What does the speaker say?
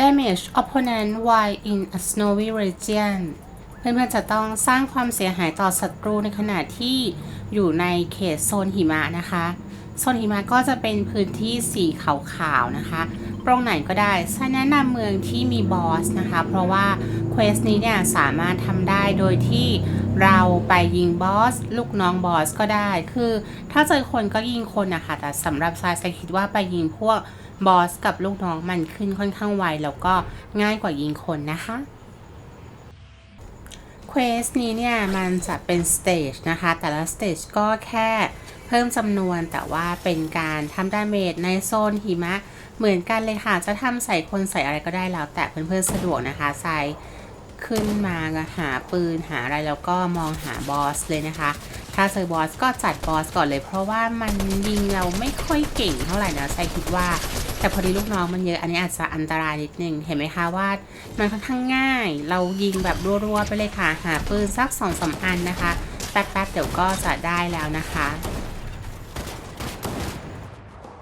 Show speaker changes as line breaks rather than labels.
damage opponent while in a snowy region เพื่อนๆจะต้องสร้างความเสียหายต่อศัตรูในขณะที่อยู่ในเขตโซนหิมะนะคะ โซนหิมะก็จะเป็นพื้นที่สีขาวๆนะคะตรงไหนก็ได้ใช้แนะนำเมืองที่มีบอสนะคะ เพราะว่าเควสนี้เนี่ยสามารถทำได้โดยที่เราไปยิงบอส ลูกน้องบอสก็ได้ คือถ้าเจอคนก็ยิงคนนะคะแต่สำหรับทรายทรายคิดว่าไปยิงพวกบอสกับลูกน้องมันขึ้นค่อนข้างไวแล้วก็ง่ายกว่ายิงคนนะคะ ควสนี้เนี่ยมันจะเป็นสเตจนะคะ แต่ละสเตจก็แค่เพิ่มจำนวนแต่ว่าเป็นการทำดาเมจในโซนหิมะ เหมือนกันเลยค่ะ จะทำใส่คนใส่อะไรก็ได้แล้ว แต่เพื่อนๆสะดวกนะคะใส่ขึ้นมาหาปืนหาอะไรแล้วก็มองหาบอสเลยนะคะ ถ้าเจอบอสก็จัดบอสก่อนเลย เพราะว่ามันยิงเราไม่ค่อยเก่งเท่าไหร่นะใส่คิดว่า แต่พอดีลูกน้องมันเยอะอันนี้อาจจะอันตรายนิดนึงเห็นไหมคะว่ามันค่อนข้างง่าย เรายิงแบบรัวๆไปเลยค่ะ หาปืนสักสองสามอันนะคะ แป๊บๆเดี๋ยวก็จะได้แล้วนะคะ